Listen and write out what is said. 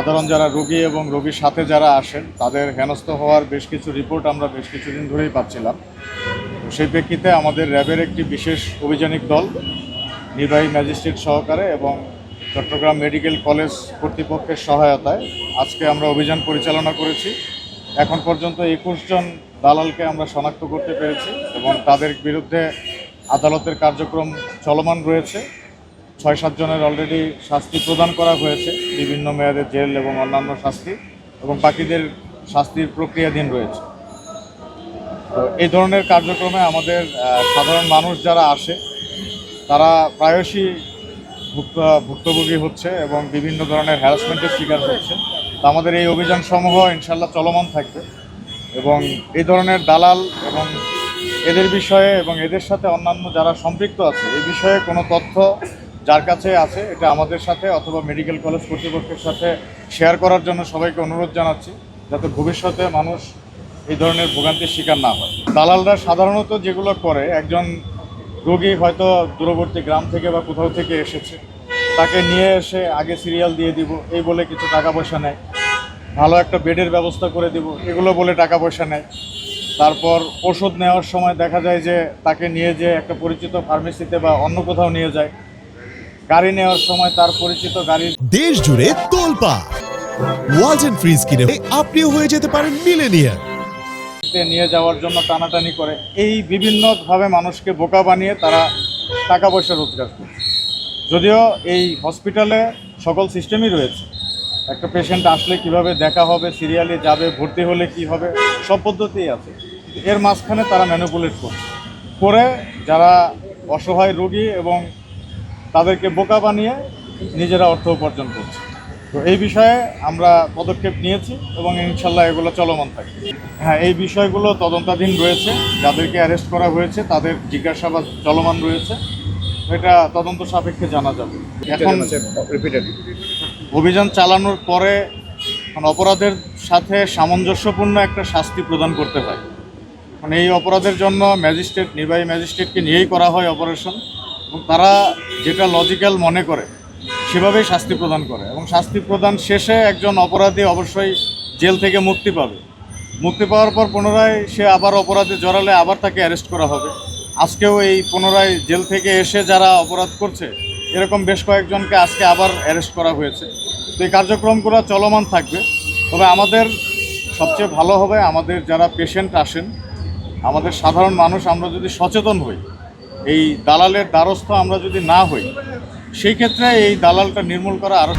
সাধারণ যারা রোগী এবং রোগীর সাথে যারা আসেন, তাদের হেনস্থ হওয়ার বেশ কিছু রিপোর্ট আমরা বেশ কিছুদিন ধরেই পাচ্ছিলাম। সেই প্রেক্ষিতে আমাদের র্যাবের একটি বিশেষ অভিযানিক দল, নির্বাহী ম্যাজিস্ট্রেট সহকারে এবং চট্টগ্রাম মেডিকেল কলেজ কর্তৃপক্ষের সহায়তায় আজকে আমরা অভিযান পরিচালনা করেছি। এখন পর্যন্ত একুশ জন দালালকে আমরা শনাক্ত করতে পেরেছি এবং তাদের বিরুদ্ধে আদালতের কার্যক্রম চলমান রয়েছে। ছয় সাতজনের অলরেডি শাস্তি প্রদান করা হয়েছে, বিভিন্ন মেয়াদের জেল এবং অন্যান্য শাস্তি, এবং বাকিদের শাস্তির প্রক্রিয়াধীন রয়েছে। তো এই ধরনের কার্যক্রমে আমাদের সাধারণ মানুষ যারা আসে, তারা প্রায়শই ভুক্ত, ভুক্তভোগী হচ্ছে এবং বিভিন্ন ধরনের হ্যারাসমেন্টের শিকার হচ্ছে। তো আমাদের এই অভিযান সমূহ ইনশাল্লাহ চলমান থাকবে এবং এই ধরনের দালাল এবং এদের বিষয়ে এবং এদের সাথে অন্যান্য যারা সম্পৃক্ত আছে, এই বিষয়ে কোনো তথ্য যার কাছে আছে, এটা আমাদের সাথে অথবা মেডিকেল কলেজ কর্তৃপক্ষের সাথে শেয়ার করার জন্য সবাইকে অনুরোধ জানাচ্ছি, যাতে ভবিষ্যতে মানুষ এই ধরনের ভোগান্তির শিকার না হয়। দালালরা সাধারণত যেগুলো করে, একজন রোগী হয়তো দূরবর্তী গ্রাম থেকে বা কোথাও থেকে এসেছে, তাকে নিয়ে এসে আগে সিরিয়াল দিয়ে দিব, এই বলে কিছু টাকা পয়সা নেয়, ভালো একটা বেডের ব্যবস্থা করে দিব, এগুলো বলে টাকা পয়সা নেয়। তারপর ওষুধ নেওয়ার সময় দেখা যায় যে তাকে নিয়ে যে একটা পরিচিত ফার্মেসিতে বা অন্য কোথাও নিয়ে যায় গাড়ি নেওয়ার সময় তার পরিচিত গাড়ির দেশ জুড়ে তোলপা। ওয়ালটন ফ্রিজ কিনে আপনিও হয়ে যেতে পারেন মিলেনিয়ার নিয়ে যাওয়ার জন্য টানাটানি করে এই বিভিন্নভাবে মানুষকে বোকা বানিয়ে তারা টাকা পয়সা রোজগার করছে যদিও এই হসপিটালে সকল সিস্টেমই রয়েছে। একটা পেশেন্ট আসলে কীভাবে দেখা হবে সিরিয়ালে যাবে ভর্তি হলে কি হবে সব পদ্ধতিই আছে। এর মাঝখানে তারা ম্যানুপুলেট করছে। করে যারা অসহায় রোগী এবং তাদেরকে বোকা বানিয়ে নিজেরা অর্থ উপার্জন করছে। তো এই বিষয়ে আমরা পদক্ষেপ নিয়েছি এবং ইনশাল্লাহ এগুলো চলমান থাকে হ্যাঁ এই বিষয়গুলো তদন্তাধীন রয়েছে। যাদেরকে অ্যারেস্ট করা হয়েছে তাদের জিজ্ঞাসাবাদ চলমান রয়েছে। এটা তদন্ত সাপেক্ষে জানা যাবে। এখন অভিযান চালানোর পরে অপরাধের সাথে সামঞ্জস্যপূর্ণ একটা শাস্তি প্রদান করতে হয়। মানে এই অপরাধের জন্য ম্যাজিস্ট্রেট নির্বাহী ম্যাজিস্ট্রেটকে নিয়েই করা হয় অপারেশন। এবং তারা যেটা লজিক্যাল মনে করে, সেভাবেই শাস্তি প্রদান করে। এবং শাস্তি প্রদান শেষে একজন অপরাধী অবশ্যই জেল থেকে মুক্তি পাবে। মুক্তি পাওয়ার পর পুনরায় সে আবার অপরাধে জড়ালে আবার তাকে অ্যারেস্ট করা হবে। আজকেও এই পুনরায় জেল থেকে এসে যারা অপরাধ করছে, এরকম বেশ কয়েকজনকে আজকে আবার অ্যারেস্ট করা হয়েছে। তো এই কার্যক্রমগুলো চলমান থাকবে। তবে আমাদের সবচেয়ে ভালো হবে আমাদের যারা পেশেন্ট আসেন, আমাদের সাধারণ মানুষ আমরা যদি সচেতন হই এই দালালের দ্বারস্থ আমরা যদি না হই সেই ক্ষেত্রে এই দালালটা নির্মূল করা আরও